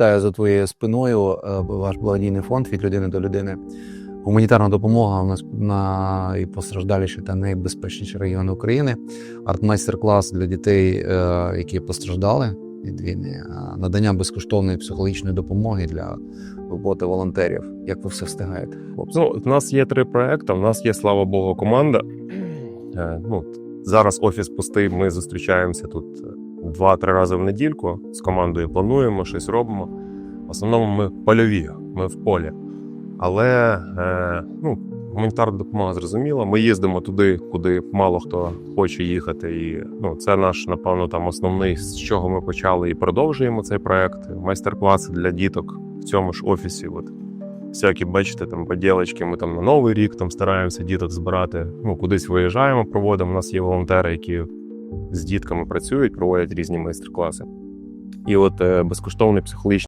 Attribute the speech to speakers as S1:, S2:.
S1: читаю за твоєю спиною е, ваш благодійний фонд від людини до людини. Гуманітарна допомога у нас на і та найбезпечніші райони України. Арт-майстер-клас для дітей, е, які постраждали від війни, надання безкоштовної психологічної допомоги для роботи волонтерів. Як ви все встигаєте?
S2: Ну, у нас є три проекти. У нас є, слава Богу, команда. Е, Ну, зараз офіс пустий. Ми зустрічаємося тут два-три рази в недільку. З командою плануємо, щось робимо. В основному ми польові, ми в полі. Але е, ну, гуманітарна допомога зрозуміла. Ми їздимо туди, куди мало хто хоче їхати. І ну, це наш, напевно, там основний, з чого ми почали і продовжуємо цей проект. Майстер-класи для діток в цьому ж офісі. От всякі, бачите, там поділочки. Ми там на новий рік там стараємося діток збирати. Ну, кудись виїжджаємо, проводимо. У нас є волонтери, які з дітками працюють, проводять різні майстер-класи. І от е, безкоштовний психологічний